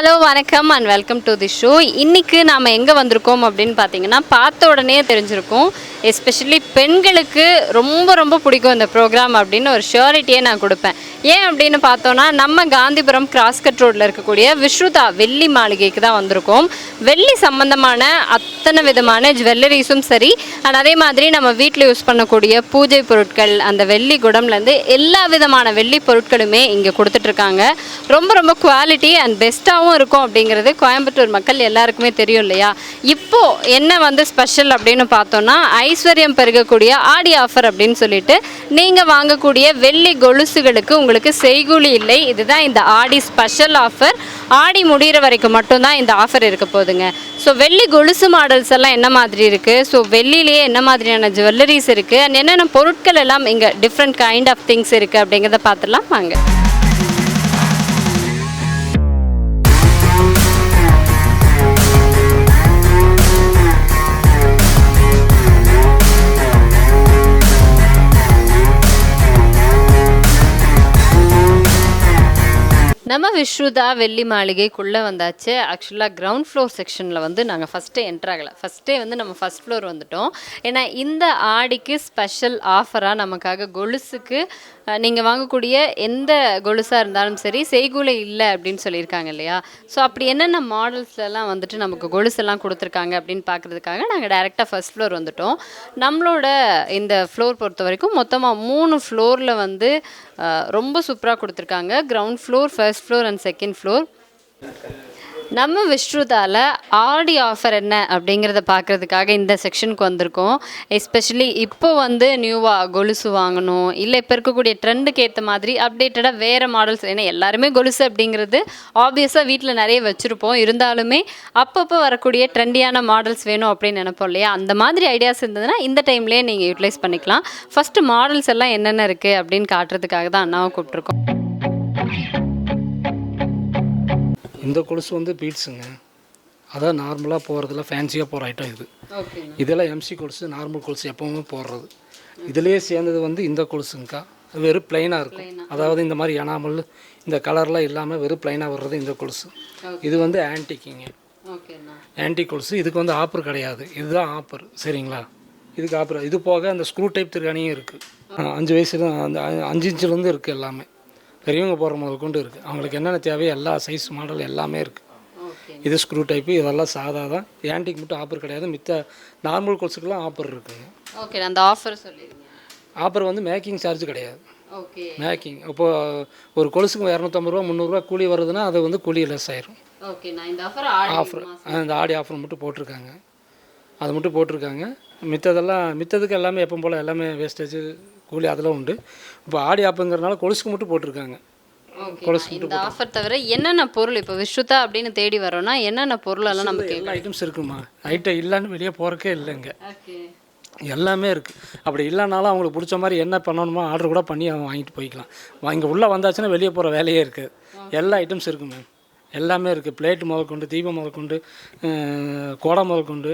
Hello வணக்கம் and welcome to the show இன்றைக்கு நாம் எங்கே வந்திருக்கோம் அப்படின்னு பார்த்தீங்கன்னா பார்த்த உடனே தெரிஞ்சிருக்கும். எஸ்பெஷலி பெண்களுக்கு ரொம்ப ரொம்ப பிடிக்கும் இந்த ப்ரோக்ராம் அப்படின்னு ஒரு ஷியோரிட்டியே நான் கொடுப்பேன். ஏன் அப்படின்னு பார்த்தோன்னா நம்ம காந்திபுரம் கிராஸ்கட் ரோட்டில் இருக்கக்கூடிய விஸ்ருதா வெள்ளி மாளிகைக்கு தான் வந்திருக்கோம். வெள்ளி சம்பந்தமான அத்தனை விதமான ஜுவல்லரிஸும் சரி அண்ட் அதே மாதிரி நம்ம வீட்டில் யூஸ் பண்ணக்கூடிய பூஜை பொருட்கள் அந்த வெள்ளி குடம்லேருந்து எல்லா விதமான வெள்ளி பொருட்களுமே இங்கே கொடுத்துட்ருக்காங்க ரொம்ப ரொம்ப குவாலிட்டி அண்ட் பெஸ்ட்டாகவும் இருக்கும் அப்படிங்கிறது கோயம்புத்தூர் மக்கள் எல்லாருக்குமே தெரியும் இல்லையா? இப்போ என்ன வந்து ஸ்பெஷல் அப்படின்னு பார்த்தோன்னா ஐஸ்வர்யம் பெருகக்கூடிய ஆடி ஆஃபர் அப்படின்னு சொல்லிட்டு நீங்கள் வாங்கக்கூடிய வெள்ளி கொலுசுகளுக்கு உங்களுக்கு செய்கூலி இல்லை. இதுதான் இந்த ஆடி ஸ்பெஷல் ஆஃபர் ஆடி முடிகிற வரைக்கும் மட்டும்தான் இந்த ஆஃபர் இருக்க போகுதுங்க. ஸோ வெள்ளி கொலுசு மாடல்ஸ் எல்லாம் என்ன மாதிரி இருக்குது ஸோ வெள்ளிலேயே என்ன மாதிரியான ஜுவல்லரிஸ் இருக்குது அண்ட் என்னென்ன பொருட்கள் எல்லாம் இங்கே டிஃப்ரெண்ட் கைண்ட் ஆஃப் திங்ஸ் இருக்குது அப்படிங்கிறத பார்த்துலாம் வாங்க. நம்ம விஸ்ருதா வெள்ளி மாளிகைக்குள்ளே வந்தாச்சு. ஆக்சுவலாக கிரவுண்ட் ஃப்ளோர் செக்ஷனில் வந்து நாங்கள் ஃபஸ்ட்டே என்ட்ரு ஆகலை. ஃபஸ்ட்டே வந்து நம்ம ஃபஸ்ட் ஃப்ளோர் வந்துட்டோம். ஏன்னா இந்த ஆடிக்கு ஸ்பெஷல் ஆஃபராக நமக்காக கொலுசுக்கு நீங்கள் வாங்கக்கூடிய எந்த கொலுசாக இருந்தாலும் சரி செய்கூலை இல்லை அப்படின்னு சொல்லியிருக்காங்க இல்லையா? ஸோ அப்படி என்னென்ன மாடல்ஸ்லலாம் வந்துட்டு நமக்கு கொலுசெல்லாம் கொடுத்துருக்காங்க அப்படின்னு பார்க்குறதுக்காக நாங்கள் டேரெக்டாக ஃபஸ்ட் ஃப்ளோர் வந்துட்டோம். நம்மளோட இந்த ஃப்ளோர் பொறுத்த வரைக்கும் மொத்தமாக மூணு ஃப்ளோரில் வந்து ரொம்ப சூப்பராக கொடுத்துருக்காங்க. Ground floor first floor and second floor நம்ம விஸ்ருதால ஆடி ஆஃபர் என்ன அப்படிங்கிறத பார்க்குறதுக்காக இந்த செக்ஷனுக்கு வந்திருக்கோம். எஸ்பெஷலி இப்போ வந்து நியூவாக கொலுசு வாங்கணும் இல்லை இப்போ இருக்கக்கூடிய ட்ரெண்டுக்கு ஏற்ற மாதிரி அப்டேட்டடாக வேறு மாடல்ஸ் ஏன்னா எல்லாருமே கொலுசு அப்படிங்கிறது ஆப்வியஸாக வீட்டில் நிறைய வச்சுருப்போம். இருந்தாலுமே அப்பப்போ வரக்கூடிய ட்ரெண்டியான மாடல்ஸ் வேணும் அப்படின்னு நினைப்போம் இல்லையா? அந்த மாதிரி ஐடியாஸ் இருந்ததுன்னா இந்த டைம்லேயே நீங்கள் யூட்டிலைஸ் பண்ணிக்கலாம். ஃபஸ்ட்டு மாடல்ஸ் எல்லாம் என்னென்ன இருக்குது அப்படின்னு காட்டுறதுக்காக தான் அண்ணாவை கூப்பிட்ருக்கோம் இந்த கொலுசு வந்து பீட்ஸுங்க. அதான் நார்மலாக போகிறதுல ஃபேன்சியாக போகிற ஐட்டம் இது. இதெல்லாம் எம்சி கொலுசு நார்மல் கொலுசு எப்பவுமே போடுறது. இதுலேயே சேர்ந்தது வந்து இந்த கொலுசுங்கக்கா அது வெறும் பிளைனாக இருக்கும். அதாவது இந்த மாதிரி எனாமல் இந்த கலர்லாம் இல்லாமல் வெறும் பிளைனாக வர்றது இந்த கொலுசு. இது வந்து ஆன்டிக்கிங்க ஆன்டி கொலுசு. இதுக்கு வந்து ஆப்பர் கிடையாது. இதுதான் ஆப்பர் சரிங்களா? இதுக்கு ஆப்பர் இது போக அந்த ஸ்க்ரூ டைப் திருகாணியும் இருக்குது அஞ்சு வயசுல அந்த அஞ்சு இன்ச்சிலேருந்து இருக்குது எல்லாமே. பெரியவங்க போகிற முதல் கொண்டு இருக்குது அவங்களுக்கு என்னென்ன தேவையோ எல்லா சைஸ் மாடல் எல்லாமே இருக்குது இது ஸ்க்ரூ டைப்பு இதெல்லாம் சாதா தான். ஆன்டிக் மட்டும் ஆஃபர் கிடையாது. மித்த நார்மல் கொலுசுக்கெல்லாம் ஆஃபர் இருக்குங்க ஓகே அந்த ஆஃபர் சொல்லிடுங்க. ஆஃபர் வந்து மேக்கிங் சார்ஜ் கிடையாது. ஓகே மேக்கிங் இப்போது ஒரு கொலுசுக்கு இரநூத்தம்பது ரூபா முந்நூறுரூவா கூலி வருதுன்னா அது வந்து கூலி லெஸ் ஆயிரும். ஓகே நான் இந்த ஆஃபர் ஆடி ஆஃபர் அந்த ஆடி ஆஃபர் மட்டும் போட்டிருக்காங்க. அது மட்டும் போட்டிருக்காங்க. மித்ததெல்லாம் மித்ததுக்கு எல்லாமே எப்பவும் போல் எல்லாமே வேஸ்டேஜ் கூலி அதெல்லாம் உண்டு. இப்போ ஆடி ஆப்புங்கிறனால கொலுசுக்கு மட்டும் போட்டிருக்காங்க. இந்த ஆஃபர் தவிர என்னென்ன பொருள்? இப்போ விஸ்ருதா அப்படின்னு தேடி வரோம்னா என்னென்ன பொருள் எல்லாம் நமக்கு எல்லா ஐட்டம்ஸ் இருக்குமா? ஐட்டம் இல்லைன்னு வெளியே போகிறக்கே இல்லைங்க. எல்லாமே இருக்குது அப்படி இல்லைனாலும் அவங்களுக்கு பிடிச்ச மாதிரி என்ன பண்ணணுமோ ஆர்டர் கூட பண்ணி அவங்க வாங்கிட்டு போய்க்கலாம். இங்கே உள்ளே வந்தாச்சுன்னா வெளியே போகிற வேலையே இருக்குது எல்லா ஐட்டம்ஸ் இருக்குது மேம் எல்லாமே இருக்குது பிளேட்டு முதற்கொண்டு தீபம் முதற்கொண்டு குடம் முதற்கொண்டு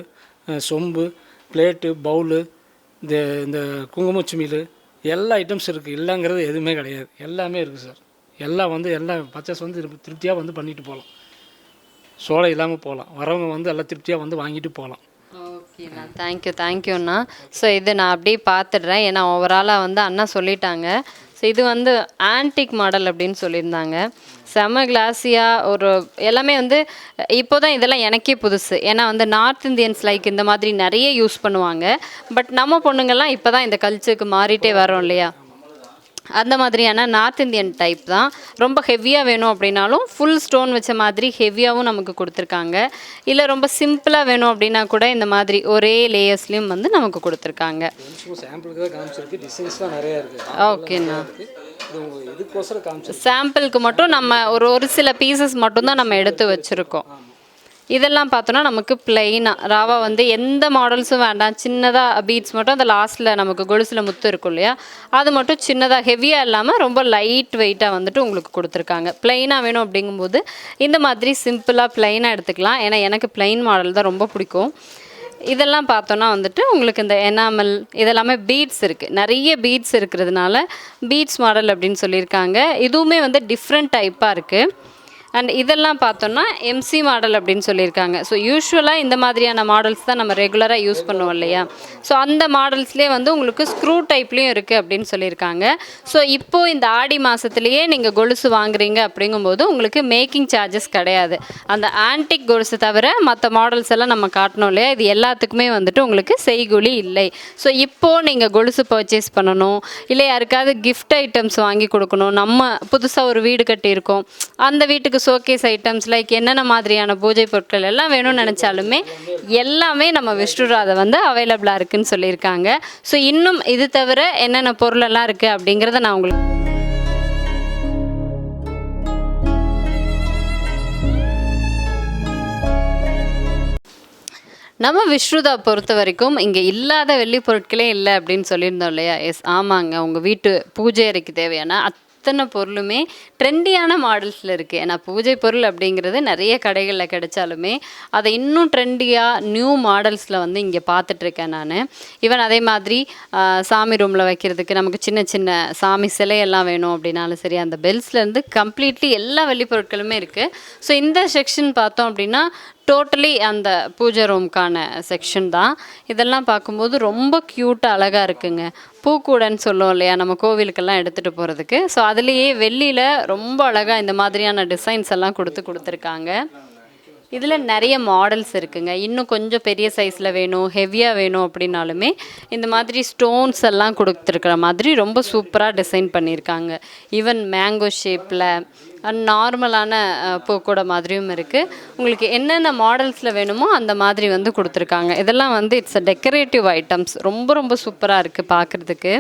சொம்பு பிளேட்டு பவுலு இந்த இந்த குங்குமச்சுமில் எல்லா ஐட்டம்ஸ் இருக்குது இல்லைங்கிறது எதுவுமே கிடையாது. எல்லாமே இருக்குது சார் எல்லாம் வந்து எல்லாம் பர்ச்சேஸ் வந்து திருப்தியாக வந்து பண்ணிட்டு போகலாம் சோலை இல்லாமல் போகலாம் வரவங்க வந்து எல்லாம் திருப்தியாக வந்து வாங்கிட்டு போகலாம் ஓகேண்ணா தேங்க்யூ தேங்க்யூண்ணா ஸோ இது நான் அப்படியே பார்த்துடுறேன். ஏன்னா ஓவராலாக வந்து அண்ணா சொல்லிட்டாங்க. ஸோ இது வந்து ஆன்டிக் மாடல் அப்படின்னு சொல்லியிருந்தாங்க. செம கிளாஸியாக ஒரு எல்லாமே வந்து இப்போ தான் இதெல்லாம் எனக்கே புதுசு. ஏன்னா வந்து நார்த் இந்தியன்ஸ் லைக் இந்த மாதிரி நிறைய யூஸ் பண்ணுவாங்க. பட் நம்ம பொண்ணுங்கள்லாம் இப்போ தான் இந்த கல்ச்சருக்கு மாறிட்டே வரோம் இல்லையா? அந்த மாதிரியான நார்த் இந்தியன் டைப் தான். ரொம்ப ஹெவியாக வேணும் அப்படின்னாலும் ஃபுல் ஸ்டோன் வச்ச மாதிரி ஹெவியாகவும் நமக்கு கொடுத்துருக்காங்க. இல்லை ரொம்ப சிம்பிளாக வேணும் அப்படின்னா கூட இந்த மாதிரி ஒரே லேயர்ஸ்லேயும் வந்து நமக்கு கொடுத்துருக்காங்க. ஓகேண்ணா சாம்பிளுக்கு மட்டும் நம்ம ஒரு ஒரு சில பீசஸ் மட்டும்தான் நம்ம எடுத்து வச்சுருக்கோம். இதெல்லாம் பார்த்தோன்னா நமக்கு பிளெயினாக ராவா வந்து எந்த மாடல்ஸும் வேண்டாம். சின்னதாக பீட்ஸ் மட்டும் அந்த லாஸ்ட்டில் நமக்கு கொலுசில் முத்து இருக்கும் இல்லையா? அது மட்டும் சின்னதாக ஹெவியாக இல்லாமல் ரொம்ப லைட் வெயிட்டாக வந்துட்டு உங்களுக்கு கொடுத்துருக்காங்க. பிளெயினாக வேணும் அப்படிங்கும்போது இந்த மாதிரி சிம்பிளாக பிளெயினாக எடுத்துக்கலாம். ஏன்னா எனக்கு பிளெயின் மாடல் தான் ரொம்ப பிடிக்கும். இதெல்லாம் பார்த்தோன்னா வந்துட்டு உங்களுக்கு இந்த எனாமல் இதெல்லாமே பீட்ஸ் இருக்குது நிறைய பீட்ஸ் இருக்கிறதுனால பீட்ஸ் மாடல் அப்படின்னு சொல்லியிருக்காங்க. இதுவுமே வந்து டிஃப்ரெண்ட் டைப்பாக இருக்குது அண்ட் இதெல்லாம் பார்த்தோம்னா எம்சி மாடல் அப்படின்னு சொல்லியிருக்காங்க. ஸோ யூஸ்வலாக இந்த மாதிரியான மாடல்ஸ் தான் நம்ம ரெகுலராக யூஸ் பண்ணுவோம் இல்லையா? ஸோ அந்த மாடல்ஸ்லேயே வந்து உங்களுக்கு ஸ்க்ரூ டைப்லேயும் இருக்குது அப்படின்னு சொல்லியிருக்காங்க. ஸோ இப்போது இந்த ஆடி மாதத்துலேயே நீங்கள் கொலுசு வாங்குறீங்க அப்படிங்கும்போது உங்களுக்கு மேக்கிங் சார்ஜஸ் கிடையாது. அந்த ஆன்டிக் கொலுசு தவிர மற்ற மாடல்ஸ் எல்லாம் நம்ம காட்டணும் இல்லையா? இது எல்லாத்துக்குமே வந்துட்டு உங்களுக்கு செய்கூலி இல்லை. ஸோ இப்போது நீங்கள் கொலுசு பர்ச்சேஸ் பண்ணணும். இல்லை யாருக்காவது கிஃப்ட் ஐட்டம்ஸ் வாங்கி கொடுக்கணும். நம்ம புதுசாக ஒரு வீடு கட்டியிருக்கோம். அந்த வீட்டுக்கு ஷோகேஸ் ஐட்டம்ஸ் லைக் என்னென்ன மாதிரியான பூஜை பொருட்கள் எல்லாம் வேணும்னு நினச்சாலுமே எல்லாமே நம்ம விஷ்ணுராதை வந்து அவைலபிளாக இருக்குன்னு சொல்லியிருக்காங்க. ஸோ இன்னும் இது தவிர என்னென்ன பொருளெல்லாம் இருக்குது அப்படிங்கிறத நான் உங்களுக்கு நம்ம விஷ்ணுதா பொறுத்த வரைக்கும் இங்கே இல்லாத வெள்ளி பொருட்களே இல்லை அப்படின்னு சொல்லியிருந்தோம் இல்லையா? எஸ் ஆமாங்க. உங்கள் வீட்டு பூஜை அறைக்கு தேவையான அத்தனை பொருளுமே ட்ரெண்டியான மாடல்ஸில் இருக்குது ஏன்னா பூஜை பொருள் அப்படிங்கிறது நிறைய கடைகளில் கிடைச்சாலுமே அதை இன்னும் ட்ரெண்டியாக நியூ மாடல்ஸில் வந்து இங்கே பார்த்துட்ருக்கேன் நான். ஈவன் அதே மாதிரி சாமி ரூமில் வைக்கிறதுக்கு நமக்கு சின்ன சின்ன சாமி சிலையெல்லாம் வேணும் அப்படின்னாலும் சரி அந்த பெல்ஸ்லேருந்து கம்ப்ளீட்லி எல்லா வெள்ளி பொருட்களுமே இருக்குது ஸோ இந்த செக்ஷன் பார்த்தோம் அப்படின்னா டோட்டலி அந்த பூஜை ரூம்க்கான செக்ஷன் தான். இதெல்லாம் பார்க்கும்போது ரொம்ப க்யூட்டாக அழகாக இருக்குங்க. பூக்கூடன்னு சொல்லுவோம் இல்லையா நம்ம கோவிலுக்கெல்லாம் எடுத்துகிட்டு போகிறதுக்கு ஸோ அதுலேயே வெள்ளியில் ரொம்ப அழகாக இந்த மாதிரியான டிசைன்ஸ் எல்லாம் கொடுத்து கொடுத்துருக்காங்க. இதில் நிறைய மாடல்ஸ் இருக்குங்க. இன்னும் கொஞ்சம் பெரிய சைஸில் வேணும் ஹெவியாக வேணும் அப்படின்னாலுமே இந்த மாதிரி ஸ்டோன்ஸ் எல்லாம் கொடுத்துருக்குற மாதிரி ரொம்ப சூப்பராக டிசைன் பண்ணியிருக்காங்க. ஈவன் மேங்கோ ஷேப்பில் நார்மலான பூக்கூட மாதிரியும் இருக்குது உங்களுக்கு என்னென்ன மாடல்ஸில் வேணுமோ அந்த மாதிரி வந்து கொடுத்துருக்காங்க. இதெல்லாம் வந்து இட்ஸ் அ டெக்கரேட்டிவ் ஐட்டம்ஸ் ரொம்ப ரொம்ப சூப்பராக இருக்குது பார்க்குறதுக்கு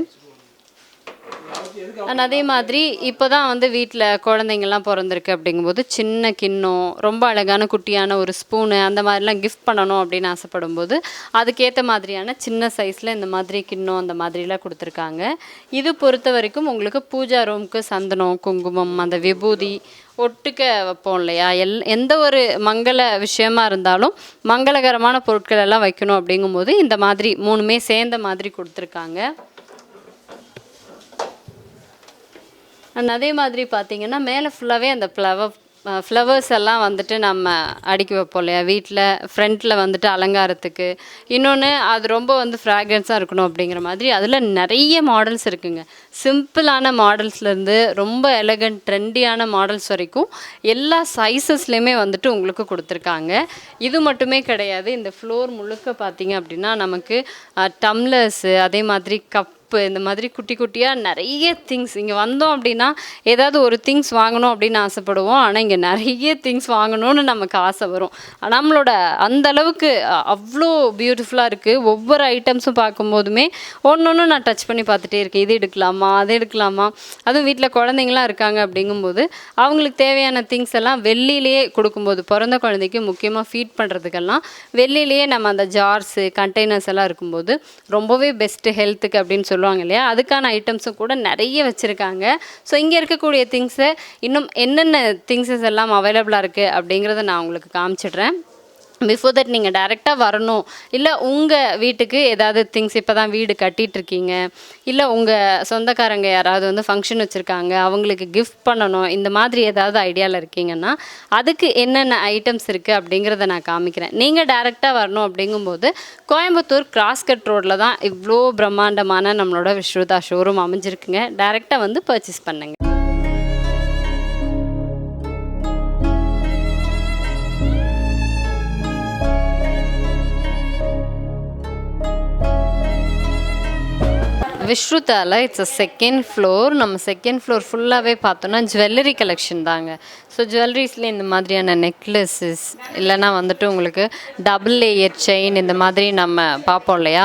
அண்ட் அதே மாதிரி இப்போ தான் வந்து வீட்டில் குழந்தைங்கள்லாம் பிறந்திருக்கு அப்படிங்கும்போது சின்ன கிண்ணம் ரொம்ப அழகான குட்டியான ஒரு ஸ்பூனு அந்த மாதிரிலாம் கிஃப்ட் பண்ணணும் அப்படின்னு ஆசைப்படும் போது அதுக்கேற்ற மாதிரியான சின்ன சைஸில் இந்த மாதிரி கிண்ணம் அந்த மாதிரிலாம் கொடுத்துருக்காங்க. இது பொறுத்த வரைக்கும் உங்களுக்கு பூஜா ரூமுக்கு சந்தனம் குங்குமம் அந்த விபூதி ஒட்டுக்க வைப்போம் இல்லையா? எல் எந்த ஒரு மங்கள விஷயமா இருந்தாலும் மங்களகரமான பொருட்கள் எல்லாம் வைக்கணும் அப்படிங்கும்போது இந்த மாதிரி மூணுமே சேர்ந்த மாதிரி கொடுத்துருக்காங்க. அண்ட் அதே மாதிரி பார்த்தீங்கன்னா மேலே ஃபுல்லாகவே அந்த ஃப்ளவர் ஃப்ளவர்ஸ் எல்லாம் வந்துட்டு நம்ம அடுக்கி வைப்போம் இல்லையா? வீட்டில் ஃப்ரண்ட்டில் வந்துட்டு அலங்காரத்துக்கு. இன்னொன்று அது ரொம்ப வந்து ஃப்ராக்ரன்ஸாக இருக்கணும் அப்படிங்கிற மாதிரி அதில் நிறைய மாடல்ஸ் இருக்குங்க. சிம்பிளான மாடல்ஸ்லேருந்து ரொம்ப எலகண்ட் ட்ரெண்டியான மாடல்ஸ் வரைக்கும் எல்லா சைஸஸ்லேயுமே வந்துட்டு உங்களுக்கு கொடுத்துருக்காங்க. இது மட்டுமே கிடையாது. இந்த ஃப்ளோர் முழுக்க பார்த்தீங்க அப்படின்னா நமக்கு டம்ளர்ஸு அதே மாதிரி கப் சோப்பு இந்த மாதிரி குட்டி குட்டியாக நிறைய திங்ஸ் இங்கே வந்தோம் அப்படின்னா ஏதாவது ஒரு திங்ஸ் வாங்கணும் அப்படின்னு ஆசைப்படுவோம். ஆனால் இங்கே நிறைய திங்ஸ் வாங்கணும்னு நமக்கு ஆசை வரும். நம்மளோட அந்த அளவுக்கு அவ்வளோ பியூட்டிஃபுல்லாக இருக்குது ஒவ்வொரு ஐட்டம்ஸும் பார்க்கும்போதுமே ஒன்று ஒன்று நான் டச் பண்ணி பார்த்துட்டே இருக்கேன். இது எடுக்கலாமா? அது எடுக்கலாமா? அதுவும் வீட்டில் குழந்தைங்களாம் இருக்காங்க அப்படிங்கும்போது அவங்களுக்கு தேவையான திங்ஸ் எல்லாம் வெள்ளியிலேயே கொடுக்கும்போது பிறந்த குழந்தைக்கு முக்கியமாக ஃபீட் பண்ணுறதுக்கெல்லாம் வெள்ளியிலேயே நம்ம அந்த ஜார்ஸு கண்டெய்னர்ஸ் எல்லாம் இருக்கும்போது ரொம்பவே பெஸ்ட்டு ஹெல்த்துக்கு அப்படின்னு சொல்லி சொல்லுவாங்க இல்லையா? அதுக்கான ஐட்டம்ஸும் கூட நிறைய வச்சுருக்காங்க. ஸோ இங்கே இருக்கக்கூடிய திங்ஸை இன்னும் என்னென்ன திங்ஸஸ் எல்லாம் அவைலபிளாக இருக்குது அப்படிங்கிறத நான் உங்களுக்கு காமிச்சிடுறேன். பிஃபோர் தட் நீங்கள் டைரெக்டாக வரணும். இல்லை உங்கள் வீட்டுக்கு ஏதாவது திங்ஸ் இப்போ தான் வீடு கட்டிகிட்ருக்கீங்க இருக்கீங்க இல்லை உங்கள் சொந்தக்காரங்க யாராவது வந்து ஃபங்க்ஷன் வச்சுருக்காங்க அவங்களுக்கு கிஃப்ட் பண்ணணும் இந்த மாதிரி ஏதாவது ஐடியாவில் இருக்கீங்கன்னா அதுக்கு என்னென்ன ஐட்டம்ஸ் இருக்குது அப்படிங்கிறத நான் காமிக்கிறேன். நீங்கள் டைரெக்டாக வரணும் அப்படிங்கும்போது கோயம்புத்தூர் கிராஸ்கட் ரோட்டில் தான் இவ்வளோ பிரம்மாண்டமான நம்மளோட விஸ்ருதா ஷோரூம் அமைஞ்சிருக்குங்க. டைரெக்டாக வந்து பர்ச்சேஸ் பண்ணுங்க. விஷ்ருதால இட்ஸ் அ செகண்ட் ஃப்ளோர் நம்ம செகண்ட் ஃப்ளோர் ஃபுல்லாகவே பார்த்தோன்னா ஜுவல்லரி கலெக்ஷன் தாங்க. ஸோ ஜுவல்லரிஸில் இந்த மாதிரியான நெக்லஸஸ் இல்லைன்னா வந்துட்டு உங்களுக்கு டபுள் லேயர் செயின் இந்த மாதிரி நம்ம பார்ப்போம் இல்லையா?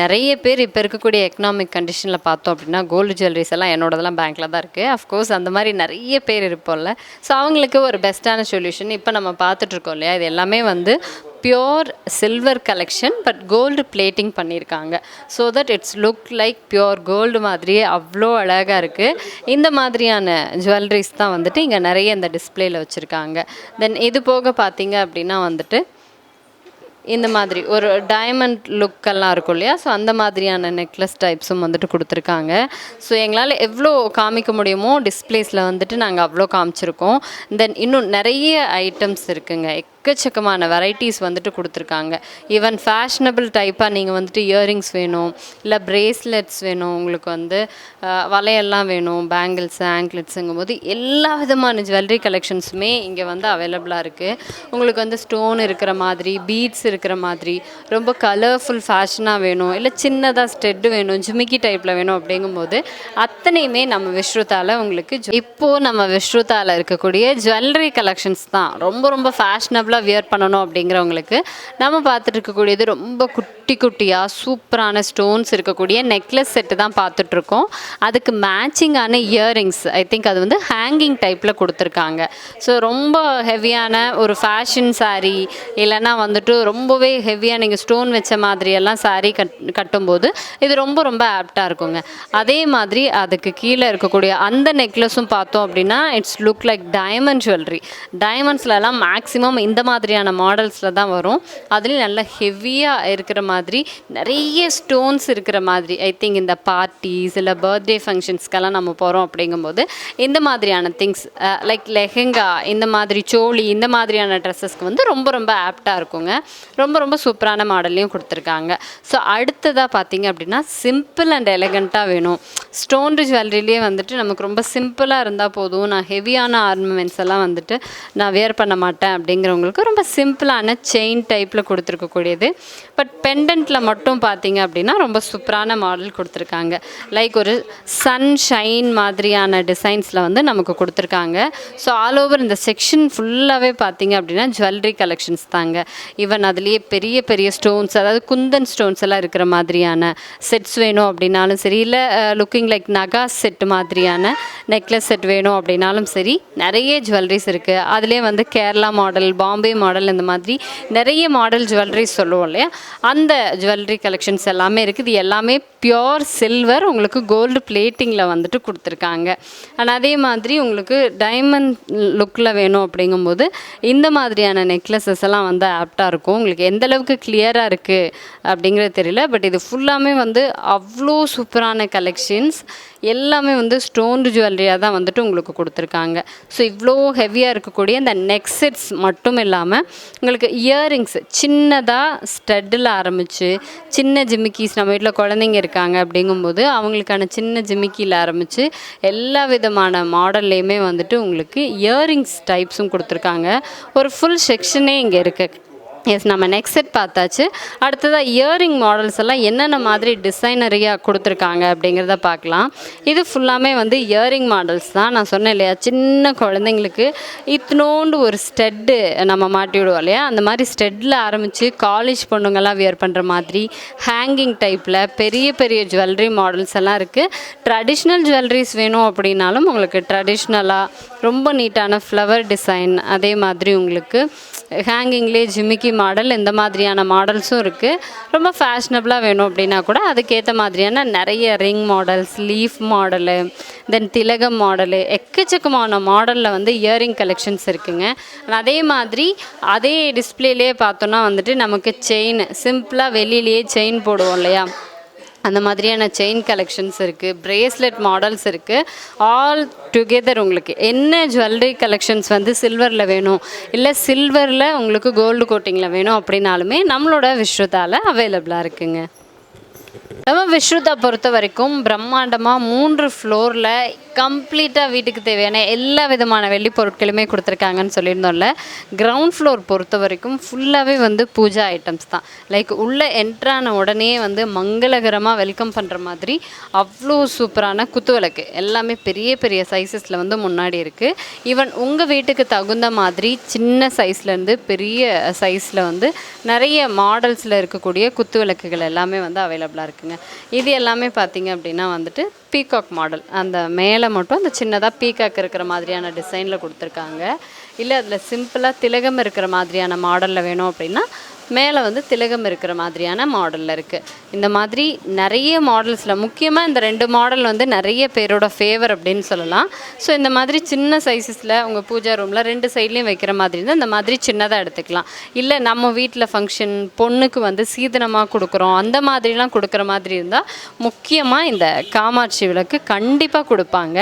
நிறைய பேர் இப்போ இருக்கக்கூடிய எக்கனாமிக் கண்டிஷனில் பார்த்தோம் அப்படின்னா கோல்டு ஜுவல்லரிஸ் எல்லாம் என்னோடதெல்லாம் பேங்க்கில் தான் இருக்குது அஃப்கோர்ஸ் அந்த மாதிரி நிறைய பேர் இருப்போம்ல. ஸோ அவங்களுக்கு ஒரு பெஸ்ட்டான சொல்யூஷன் இப்போ நம்ம பார்த்துட்ருக்கோம் இல்லையா? இது எல்லாமே வந்து pure silver collection but gold plating பண்ணியிருக்காங்க so that it's look like pure gold மாதிரியே அவ்வளோ அழகாக இருக்குது இந்த மாதிரியான ஜுவல்லரிஸ் தான் வந்துட்டு இங்கே நிறைய இந்த டிஸ்ப்ளேல வச்சுருக்காங்க. தென் இது போக பார்த்தீங்க அப்படின்னா வந்துட்டு இந்த மாதிரி ஒரு டைமண்ட் லுக்கெல்லாம் இருக்கும் இல்லையா? ஸோ அந்த மாதிரியான நெக்லஸ் டைப்ஸும் வந்துட்டு கொடுத்துருக்காங்க. ஸோ எங்களால் எவ்வளோ காமிக்க முடியுமோ டிஸ்பிளேஸில் வந்துட்டு நாங்கள் அவ்வளோ காமிச்சிருக்கோம். தென் இன்னும் நிறைய ஐட்டம்ஸ் இருக்குங்க. எக்கச்சக்கமான வெரைட்டிஸ் வந்துட்டு கொடுத்துருக்காங்க. ஈவன் ஃபேஷனபிள் டைப்பாக நீங்கள் வந்துட்டு இயரிங்ஸ் வேணும் இல்லை ப்ரேஸ்லெட்ஸ் வேணும் உங்களுக்கு வந்து வலையெல்லாம் வேணும் பேங்கிள்ஸ் ஆங்க்லெட்ஸுங்கும் போது எல்லா விதமான ஜுவல்லரி கலெக்ஷன்ஸுமே இங்கே வந்து அவைலபிளாக இருக்குது உங்களுக்கு வந்து ஸ்டோன் இருக்கிற மாதிரி பீட்ஸ் இருக்கிற மாதிரி ரொம்ப கலர்ஃபுல் ஃபேஷனாக வேணும் இல்லை சின்னதாக ஸ்டெட்டு வேணும் ஜிமிக்கி டைப்பில் வேணும் அப்படிங்கும்போது அத்தனையுமே நம்ம விஸ்ருதால உங்களுக்கு இப்போது நம்ம விஸ்ருதால இருக்கக்கூடிய ஜுவல்லரி கலெக்ஷன்ஸ் தான். ரொம்ப ரொம்ப ஃபேஷனபிளாக வியர் பண்ணணும் அப்படிங்கிறவங்களுக்கு நம்ம பார்த்துட்டு இருக்கக்கூடியது ரொம்ப குட்டி குட்டியாக சூப்பரான ஸ்டோன்ஸ் இருக்கக்கூடிய நெக்லஸ் செட்டு தான் பார்த்துட்ருக்கோம் அதுக்கு மேட்சிங்கான இயரிங்ஸ் ஐ திங்க் அது வந்து ஹேங்கிங் டைப்பில் கொடுத்துருக்காங்க. ஸோ ரொம்ப ஹெவியான ஒரு ஃபேஷன் சாரீ இல்லைன்னா வந்துட்டு ரொம்பவே ஹெவியாக நீங்கள் ஸ்டோன் வச்ச மாதிரியெல்லாம் சாரீ கட் கட்டும்போது இது ரொம்ப ரொம்ப ஆப்டாக இருக்குங்க. அதே மாதிரி அதுக்கு கீழே இருக்கக்கூடிய அந்த நெக்லஸும் பார்த்தோம் அப்படின்னா it's look like diamond jewellery டைமண்ட்ஸ்லலாம் maximum இந்த மாதிரியான மாடல்ஸில் தான் வரும். அதுலேயும் நல்ல ஹெவியாக இருக்கிற மாதிரி நிறைய ஸ்டோன்ஸ் இருக்கிற மாதிரி ஐ திங்க் இந்த பார்ட்டிஸ் இல்லை பர்த்டே ஃபங்க்ஷன்ஸ்க்கெல்லாம் நம்ம போகிறோம் அப்படிங்கும்போது இந்த மாதிரியான திங்ஸ் லைக் லெஹெங்கா இந்த மாதிரி சோழி இந்த மாதிரியான ட்ரெஸ்ஸஸ்க்கு வந்து ரொம்ப ரொம்ப ஆப்டாக இருக்குங்க. ரொம்ப ரொம்ப சூப்பரான மாடல்லையும் கொடுத்துருக்காங்க. ஸோ அடுத்ததாக பார்த்தீங்க அப்படின்னா சிம்பிள் அண்ட் எலகண்ட்டாக வேணும். ஸ்டோன் ஜுவல்லரிலேயே வந்துட்டு நமக்கு ரொம்ப சிம்பிளாக இருந்தால் போதும். நான் ஹெவியான ஆர்னமெண்ட்ஸ் எல்லாம் வந்துட்டு நான் வேர் பண்ண மாட்டேன் அப்படிங்கிறவங்க அப்படிங்கிறவங்களுக்கு ரொம்ப சிம்பிளான செயின் டைப்பில் கொடுத்துருக்கக்கூடியது. பட் பெண்டன்ட்டில் மட்டும் பார்த்தீங்க அப்படின்னா ரொம்ப சூப்பரான மாடல் கொடுத்துருக்காங்க. லைக் ஒரு சன் ஷைன் மாதிரியான டிசைன்ஸில் வந்து நமக்கு கொடுத்துருக்காங்க. ஸோ ஆல் ஓவர் இந்த செக்ஷன் ஃபுல்லாகவே பார்த்தீங்க அப்படின்னா ஜுவல்லரி கலெக்ஷன்ஸ் தாங்க. ஈவன் அதுலேயே பெரிய பெரிய ஸ்டோன்ஸ் அதாவது குந்தன் ஸ்டோன்ஸ் எல்லாம் இருக்கிற மாதிரியான செட்ஸ் வேணும் அப்படின்னாலும் சரி இல்லை லுக்கிங் லைக் நகா செட் மாதிரியான நெக்லஸ் செட் வேணும் அப்படின்னாலும் சரி நிறைய ஜுவல்லரிஸ் இருக்குது அதுலேயே வந்து கேரளா மாடல் பாம்பே மாடல் இந்த மாதிரி நிறைய மாடல் ஜுவல்லரிஸ் சொல்லுவோம் இல்லையா? அந்த ஜுவல்லரி கலெக்ஷன்ஸ் எல்லாமே இருக்குது. இது எல்லாமே பியோர் சில்வர் உங்களுக்கு கோல்டு பிளேட்டிங்கில் வந்துட்டு கொடுத்துருக்காங்க. அண்ட் அதே மாதிரி உங்களுக்கு டைமண்ட் லுக்கில் வேணும் அப்படிங்கும்போது இந்த மாதிரியான நெக்லஸஸ் எல்லாம் வந்து ஆப்டாக இருக்கும். உங்களுக்கு எந்த அளவுக்கு கிளியராக இருக்குது அப்படிங்கிறது தெரியல. பட் இது ஃபுல்லாமே வந்து அவ்வளோ சூப்பரான கலெக்ஷன்ஸ் எல்லாமே வந்து ஸ்டோன் ஜுவல்லரியாக தான் வந்துட்டு உங்களுக்கு கொடுத்துருக்காங்க. ஸோ இவ்வளோ ஹெவியாக இருக்கக்கூடிய இந்த நெக் செட்ஸ் மட்டும் இல்லாமல் உங்களுக்கு இயரிங்ஸ் சின்னதாக ஸ்டட்டில் ஆரம்பித்து சின்ன ஜிமிக்கிஸ் நம்ம வீட்டில் குழந்தைங்க இருக்காங்க அப்படிங்கும்போது அவங்களுக்கான சின்ன ஜிமிக்கியில் ஆரம்பித்து எல்லா விதமான மாடல்லையுமே வந்துட்டு உங்களுக்கு இயரிங்ஸ் டைப்ஸும் கொடுத்துருக்காங்க. ஒரு ஃபுல் செக்ஷனே இங்கே இருக்குது எஸ் நம்ம நெக்ஸ்ட் செட் பார்த்தாச்சு. அடுத்ததாக இயரிங் மாடல்ஸ் எல்லாம் என்னென்ன மாதிரி டிசைனரியாக கொடுத்துருக்காங்க அப்படிங்கிறத பார்க்கலாம். இது ஃபுல்லாமே வந்து இயரிங் மாடல்ஸ் தான். நான் சொன்னேன் இல்லையா சின்ன குழந்தைங்களுக்கு இத்தினோண்டு ஒரு ஸ்டெட்டு நம்ம மாட்டி விடுவோம் இல்லையா? அந்த மாதிரி ஸ்டெட்டில் ஆரம்பித்து காலேஜ் பொண்ணுங்கள்லாம் வியர் பண்ணுற மாதிரி ஹேங்கிங் டைப்பில் பெரிய பெரிய ஜுவல்லரி மாடல்ஸ் எல்லாம் இருக்குது ட்ரெடிஷ்னல் ஜுவல்லரிஸ் வேணும் அப்படின்னாலும் உங்களுக்கு ட்ரெடிஷ்னலாக ரொம்ப நீட்டான ஃப்ளவர் டிசைன் அதே மாதிரி உங்களுக்கு ஹேங்கிங்லேயே ஜிமிக்கி மாடல் இந்த மாதிரியான மாடல்ஸும் இருக்குது ரொம்ப ஃபேஷனபிளாக வேணும் அப்படின்னா கூட அதுக்கேற்ற மாதிரியான நிறைய ring models leaf model then திலகம் மாடலு எக்கச்சக்கமான மாடலில் வந்து இயரிங் கலெக்ஷன்ஸ் இருக்குங்க. அதே மாதிரி அதே டிஸ்பிளேலேயே பார்த்தோன்னா வந்துட்டு நமக்கு செயின் சிம்பிளாக வெளியிலேயே செயின் போடுவோம் இல்லையா? அந்த மாதிரியான செயின் கலெக்ஷன்ஸ் இருக்குது ப்ரேஸ்லெட் மாடல்ஸ் இருக்குது ஆல் டுகெதர் உங்களுக்கு என்ன ஜுவல்லரி கலெக்ஷன்ஸ் வந்து சில்வரில் வேணும் இல்லை சில்வரில் உங்களுக்கு கோல்டு கோட்டிங்கில் வேணும் அப்படின்னாலுமே நம்மளோட விஸ்ருதாவில் அவைலபிளாக இருக்குங்க. நம்ம விஸ்ருதா பொறுத்த வரைக்கும் பிரம்மாண்டமாக மூன்று ஃப்ளோரில் கம்ப்ளீட்டாக வீட்டுக்கு தேவையான எல்லா விதமான வெள்ளி பொருட்களுமே கொடுத்துருக்காங்கன்னு சொல்லியிருந்தோம்ல. கிரவுண்ட் ஃப்ளோர் பொறுத்த வரைக்கும் ஃபுல்லாகவே வந்து பூஜா ஐட்டம்ஸ் தான். லைக் உள்ளே என்ட்ரான உடனே வந்து மங்களகரமாக வெல்கம் பண்ணுற மாதிரி அவ்வளோ சூப்பரான குத்துவிளக்கு எல்லாமே பெரிய பெரிய சைஸஸில் வந்து முன்னாடி இருக்குது ஈவன் உங்கள் வீட்டுக்கு தகுந்த மாதிரி சின்ன சைஸ்லேருந்து பெரிய சைஸில் வந்து நிறைய மாடல்ஸில் இருக்கக்கூடிய குத்துவிளக்குகள் எல்லாமே வந்து அவைலபிளாக இருக்குங்க. இது எல்லாமே பார்த்தீங்க அப்படின்னா வந்துட்டு பீகாக் மாடல் அந்த மேலே மட்டும் அந்த சின்னதாக பீகாக் இருக்கிற மாதிரியான டிசைனில் கொடுத்துருக்காங்க. இல்லை அதில் சிம்பிளாக திலகம் இருக்கிற மாதிரியான மாடலில் வேணும் அப்படின்னா மேலே வந்து திலகம் இருக்கிற மாதிரியான மாடலில் இருக்குது இந்த மாதிரி நிறைய மாடல்ஸில் முக்கியமாக இந்த ரெண்டு மாடல் வந்து நிறைய பேரோட ஃபேவர் அப்படின்னு சொல்லலாம். ஸோ இந்த மாதிரி சின்ன சைஸஸில் உங்கள் பூஜா ரூமில் ரெண்டு சைட்லேயும் வைக்கிற மாதிரி இருந்தால் இந்த மாதிரி சின்னதாக எடுத்துக்கலாம். இல்லை நம்ம வீட்டில் ஃபங்க்ஷன் பொண்ணுக்கு வந்து சீதனமாக கொடுக்குறோம் அந்த மாதிரிலாம் கொடுக்குற மாதிரி இருந்தால் முக்கியமாக இந்த காமாட்சி விளக்கு கண்டிப்பாக கொடுப்பாங்க.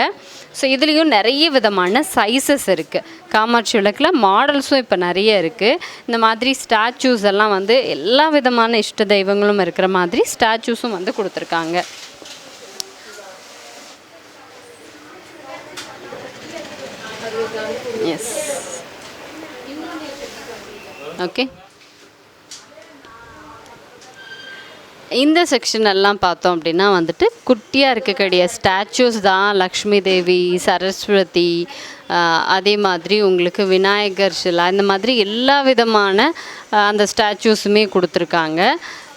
ஸோ இதுலேயும் நிறைய விதமான சைஸஸ் இருக்குது காமாட்சி விளக்கில் மாடல்ஸும் இப்போ நிறைய இருக்குது இந்த மாதிரி ஸ்டாச்சூஸ் எல்லாம் வந்து எல்லா விதமான இஷ்ட தெய்வங்களும் இருக்கிற மாதிரி ஸ்டாச்சூஸும் வந்து கொடுத்துருக்காங்க. எஸ் ஓகே இந்த செக்ஷன் எல்லாம் பார்த்தோம் அப்படின்னா வந்துட்டு குட்டியாக இருக்கக்கூடிய ஸ்டாச்சூஸ் தான். லக்ஷ்மி தேவி சரஸ்வதி அதே மாதிரி உங்களுக்கு விநாயகர் சிலா இந்த மாதிரி எல்லா விதமான அந்த ஸ்டாச்சூஸுமே கொடுத்துருக்காங்க.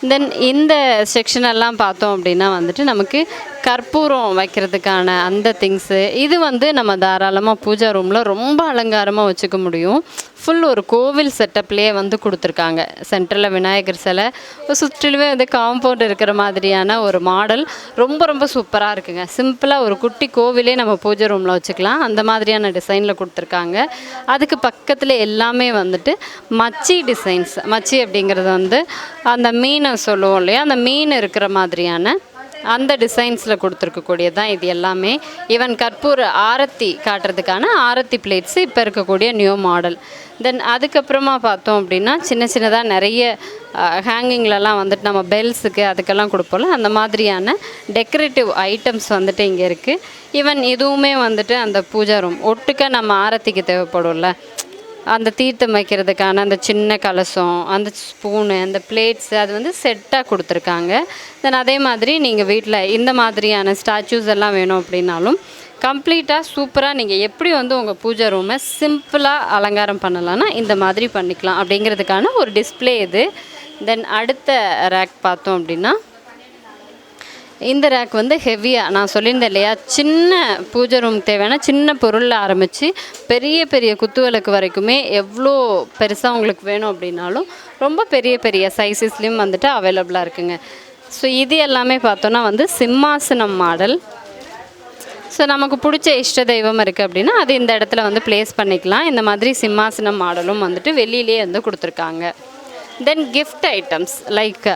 தென் இந்த செக்ஷன் எல்லாம் பார்த்தோம் அப்படின்னா வந்துட்டு நமக்கு கற்பூரம் வைக்கிறதுக்கான அந்த திங்ஸு இது வந்து நம்ம தாராளமாக பூஜா ரூமில் ரொம்ப அலங்காரமாக வச்சுக்க முடியும். ஃபுல் ஒரு கோவில் செட்டப்லேயே வந்து கொடுத்துருக்காங்க. சென்டரில் விநாயகர் சிலை சுற்றிலுமே வந்து காம்பவுண்ட் இருக்கிற மாதிரியான ஒரு மாடல் ரொம்ப ரொம்ப சூப்பராக இருக்குங்க. சிம்பிளாக ஒரு குட்டி கோவிலே நம்ம பூஜை ரூமில் வச்சுக்கலாம். அந்த மாதிரியான டிசைனில் கொடுத்துருக்காங்க. அதுக்கு பக்கத்தில் எல்லாமே வந்துட்டு மச்சி டிசைன்ஸ் மச்சி அப்படிங்கிறது வந்து அந்த மீனை சொல்லுவோம் இல்லையா? அந்த மீன் இருக்கிற மாதிரியான அந்த டிசைன்ஸில் கொடுத்துருக்கக்கூடியது தான் இது எல்லாமே. ஈவன் கற்பூர் ஆரத்தி காட்டுறதுக்கான ஆரத்தி பிளேட்ஸ் இப்போ இருக்கக்கூடிய நியூ மாடல் தென் அதுக்கப்புறமா பார்த்தோம் அப்படின்னா சின்ன சின்னதாக நிறைய ஹேங்கிங்லலாம் வந்துட்டு நம்ம பெல்ஸுக்கு அதுக்கெல்லாம் கொடுப்போம்ல அந்த மாதிரியான டெக்கரேட்டிவ் ஐட்டம்ஸ் வந்துட்டு இங்கே இருக்குது ஈவன் இதுவுமே வந்துட்டு அந்த பூஜா ரூம் ஒட்டுக்க நம்ம ஆரத்திக்கு தேவைப்படும்ல. அந்த தீர்த்தம் வைக்கிறதுக்கான அந்த சின்ன கலசம் அந்த ஸ்பூனு அந்த பிளேட்ஸு அது வந்து செட்டாக கொடுத்துருக்காங்க. தென் அதே மாதிரி நீங்கள் வீட்டில் இந்த மாதிரியான ஸ்டாச்சூஸ் எல்லாம் வேணும் அப்படின்னாலும் கம்ப்ளீட்டாக சூப்பராக நீங்கள் எப்படி வந்து உங்கள் பூஜை ரூமை சிம்பிளாக அலங்காரம் பண்ணலான்னா இந்த மாதிரி பண்ணிக்கலாம் அப்படிங்கிறதுக்கான ஒரு டிஸ்ப்ளே இது. தென் அடுத்த ரேக் பார்த்தோம் அப்படின்னா இந்த ரேக் வந்து ஹெவியாக நான் சொல்லியிருந்தேன் இல்லையா? சின்ன பூஜை ரூம் தேவையான சின்ன பொருளில் ஆரம்பித்து பெரிய பெரிய குத்துவிளக்கு வரைக்குமே எவ்வளோ பெருசாக உங்களுக்கு வேணும் அப்படின்னாலும் ரொம்ப பெரிய பெரிய சைஸஸ்லேயும் வந்துட்டு அவைலபிளாக இருக்குங்க. ஸோ இது எல்லாமே பார்த்தோன்னா வந்து சிம்மாசனம் மாடல். ஸோ நமக்கு பிடிச்ச இஷ்ட தெய்வம் இருக்குது அப்படின்னா அது இந்த இடத்துல வந்து ப்ளேஸ் பண்ணிக்கலாம். இந்த மாதிரி சிம்மாசனம் மாடலும் வந்துட்டு வெளியிலேயே வந்து கொடுத்துருக்காங்க. தென் கிஃப்ட் ஐட்டம்ஸ் லைக்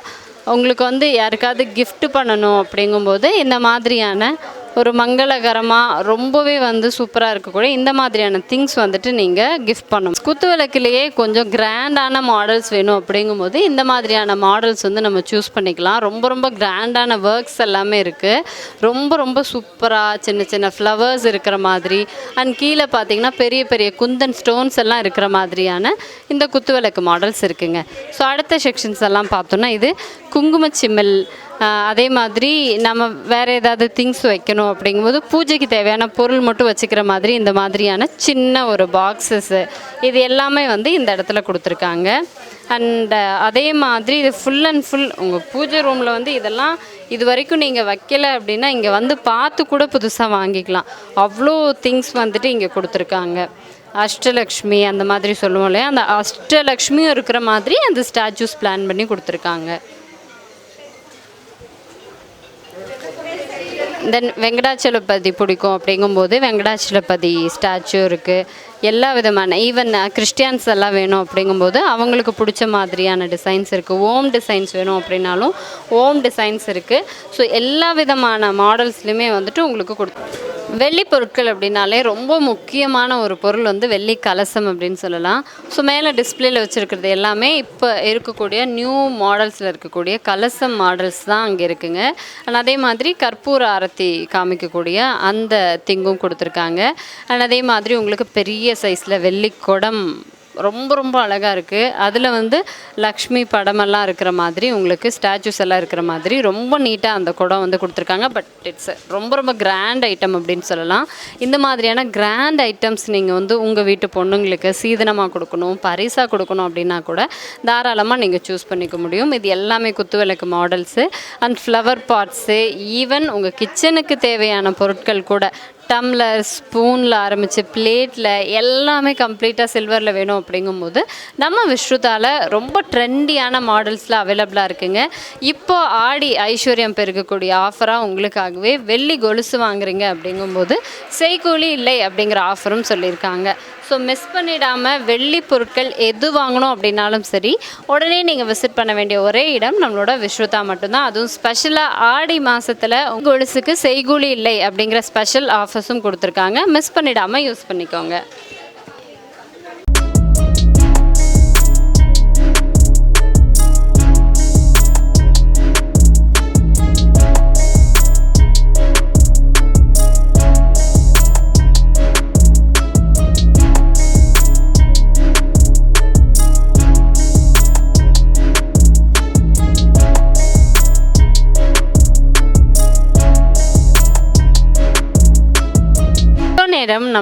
உங்களுக்கு வந்து யாருக்காவது கிஃப்ட் பண்ணணும் அப்படிங்கும்போது இந்த மாதிரியான ஒரு மங்களகரமாக ரொம்பவே வந்து சூப்பராக இருக்கக்கூடிய இந்த மாதிரியான திங்ஸ் வந்துட்டு நீங்கள் கிஃப்ட் பண்ணணும். குத்து விளக்குலேயே கொஞ்சம் கிராண்டான மாடல்ஸ் வேணும் அப்படிங்கும்போது இந்த மாதிரியான மாடல்ஸ் வந்து நம்ம சூஸ் பண்ணிக்கலாம். ரொம்ப ரொம்ப கிராண்டான ஒர்க்ஸ் எல்லாமே இருக்குது ரொம்ப ரொம்ப சூப்பராக சின்ன சின்ன ஃப்ளவர்ஸ் இருக்கிற மாதிரி அண்ட் கீழே பார்த்தீங்கன்னா பெரிய பெரிய குந்தன் ஸ்டோன்ஸ் எல்லாம் இருக்கிற மாதிரியான இந்த குத்து விளக்கு மாடல்ஸ் இருக்குங்க. ஸோ அடுத்த செக்ஷன்ஸ் எல்லாம் பார்த்தோன்னா இது குங்குமச்சிமில் அதே மாதிரி நம்ம வேறு ஏதாவது திங்ஸ் வைக்கணும் அப்படிங்கும்போது பூஜைக்கு தேவையான பொருள் மட்டும் வச்சுக்கிற மாதிரி இந்த மாதிரியான சின்ன ஒரு பாக்ஸஸ்ஸு இது எல்லாமே வந்து இந்த இடத்துல கொடுத்துருக்காங்க. அண்ட் அதே மாதிரி இது ஃபுல் அண்ட் ஃபுல் உங்கள் பூஜை ரூமில் வந்து இதெல்லாம் இது வரைக்கும் நீங்கள் வைக்கல அப்படின்னா இங்கே வந்து பார்த்து கூட புதுசாக வாங்கிக்கலாம். அவ்வளோ திங்ஸ் வந்துட்டு இங்கே கொடுத்துருக்காங்க. அஷ்டலக்ஷ்மி அந்த மாதிரி சொல்லுவோம் இல்லையா? அந்த அஷ்டலக்ஷ்மியும் இருக்கிற மாதிரி அந்த ஸ்டாச்சூஸ் பிளான் பண்ணி கொடுத்துருக்காங்க. தென் வெங்கடாச்சலபதி பிடிக்கும் அப்படிங்கும்போது வெங்கடாச்சலபதி ஸ்டாச்சு இருக்குது எல்லா விதமான ஈவன் கிறிஸ்டியன்ஸ் எல்லாம் வேணும் அப்படிங்கும்போது அவங்களுக்கு பிடிச்ச மாதிரியான டிசைன்ஸ் இருக்குது ஓம் டிசைன்ஸ் வேணும் அப்படின்னாலும் ஓம் டிசைன்ஸ் இருக்குது ஸோ எல்லா விதமான மாடல்ஸ்லையுமே வந்துட்டு உங்களுக்கு கொடுக்கும் வெள்ளி பொருட்கள் அப்படின்னாலே ரொம்ப முக்கியமான ஒரு பொருள் வந்து வெள்ளி கலசம் அப்படின்னு சொல்லலாம். ஸோ மேலே டிஸ்பிளேல வச்சுருக்கிறது எல்லாமே இப்போ இருக்கக்கூடிய நியூ மாடல்ஸில் இருக்கக்கூடிய கலசம் மாடல்ஸ் தான் அங்கே இருக்குங்க. அண்ட் அதே மாதிரி கற்பூர ஆரத்தி காமிக்கக்கூடிய அந்த திங்கும் கொடுத்துருக்காங்க. அண்ட் அதே மாதிரி உங்களுக்கு பெரிய சைஸில் வெள்ளி குடம் ரொம்ப ரொம்ப அழகாக இருக்குது அதில் வந்து லக்ஷ்மி படமெல்லாம் இருக்கிற மாதிரி உங்களுக்கு ஸ்டாச்சூஸ் எல்லாம் இருக்கிற மாதிரி ரொம்ப நீட்டாக அந்த குடம் வந்து கொடுத்துருக்காங்க. பட் இட்ஸ் ரொம்ப ரொம்ப கிராண்ட் ஐட்டம் அப்படின்னு சொல்லலாம். இந்த மாதிரியான கிராண்ட் ஐட்டம்ஸ் நீங்கள் வந்து உங்கள் வீட்டு பொண்ணுங்களுக்கு சீதனமாக கொடுக்கணும் பரிசாக கொடுக்கணும் அப்படின்னா கூட தாராளமாக நீங்கள் சூஸ் பண்ணிக்க முடியும். இது எல்லாமே குத்துவிளக்கு models and flower pots even உங்கள் கிச்சனுக்கு தேவையான பொருட்கள் கூட டம்ளர் ஸ்பூனில் ஆரம்பித்து பிளேட்டில் எல்லாமே கம்ப்ளீட்டாக சில்வரில் வேணும் அப்படிங்கும்போது நம்ம விஸ்ருதாவில் ரொம்ப ட்ரெண்டியான மாடல்ஸில் அவைலபிளாக இருக்குங்க. இப்போ ஆடி ஐஸ்வர்யம் பெருக்கக்கூடிய ஆஃபராக உங்களுக்காகவே வெள்ளி கொலுசு வாங்குறீங்க அப்படிங்கும்போது செய்கூலி இல்லை அப்படிங்கிற ஆஃபரும் சொல்லியிருக்காங்க. ஸோ மிஸ் பண்ணிடாமல் வெள்ளி பொருட்கள் எது வாங்கணும் அப்படின்னாலும் சரி உடனே நீங்கள் விசிட் பண்ண வேண்டிய ஒரே இடம் நம்மளோட விஸ்ருதா மட்டும்தான். அதுவும் ஸ்பெஷலாக ஆடி மாதத்தில் கொலுசுக்கு செய்கூலி இல்லை அப்படிங்கிற ஸ்பெஷல் ஆஃபர் ஆஃபர்ஸும் கொடுத்துருக்காங்க. மிஸ் பண்ணிடாமல் யூஸ் பண்ணிக்கோங்க.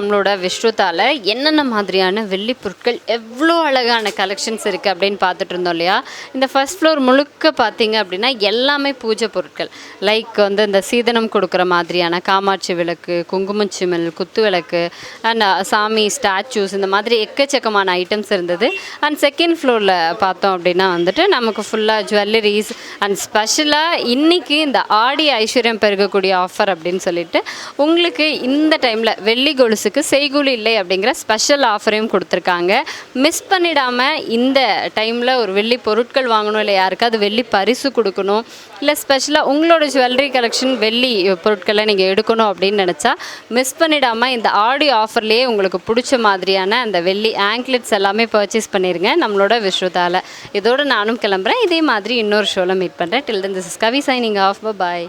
நம்மளோட விஸ்ருதால என்னென்ன மாதிரியான வெள்ளி பொருட்கள் எவ்வளோ அழகான கலெக்ஷன்ஸ் இருக்குது அப்படின்னு பார்த்துட்டு இருந்தோம் இல்லையா? இந்த ஃபர்ஸ்ட் ஃப்ளோர் முழுக்க பார்த்தீங்க அப்படின்னா எல்லாமே பூஜை பொருட்கள். லைக் வந்து இந்த சீதனம் கொடுக்குற மாதிரியான காமாட்சி விளக்கு குங்குமச்சிமல் குத்து விளக்கு அண்ட் uh, சாமி ஸ்டாச்சூஸ் இந்த மாதிரி எக்கச்சக்கமான ஐட்டம்ஸ் இருந்தது. அண்ட் செகண்ட் ஃப்ளோரில் பார்த்தோம் அப்படின்னா வந்துட்டு நமக்கு ஃபுல்லாக ஜுவல்லரிஸ் அண்ட் ஸ்பெஷலாக இன்றைக்கி இந்த ஆடி ஐஸ்வர்யம் பெருகக்கூடிய ஆஃபர் அப்படின்னு சொல்லிட்டு உங்களுக்கு இந்த டைமில் வெள்ளி கொலுசு கொலுசுக்கு செய்கூலி இல்லை அப்படிங்கிற ஸ்பெஷல் ஆஃபரையும் கொடுத்துருக்காங்க. மிஸ் பண்ணிடாமல் இந்த டைமில் ஒரு வெள்ளி பொருட்கள் வாங்கணும் இல்லை யாருக்காவது வெள்ளி பரிசு கொடுக்கணும்? இல்லை ஸ்பெஷலாக உங்களோட ஜுவல்லரி கலெக்ஷன் வெள்ளி பொருட்களை நீங்கள் எடுக்கணும் அப்படின்னு நினச்சா மிஸ் பண்ணிடாமல் இந்த ஆடி ஆஃபர்லேயே உங்களுக்கு பிடிச்ச மாதிரியான அந்த வெள்ளி ஆங்க்லெட்ஸ் எல்லாமே பர்ச்சேஸ் பண்ணிடுங்க நம்மளோட விஸ்ருதால. இதோடு நானும் கிளம்புறேன். இதே மாதிரி இன்னொரு ஷோவில் மீட் பண்ணுறேன் till then this is Kavi signing off bye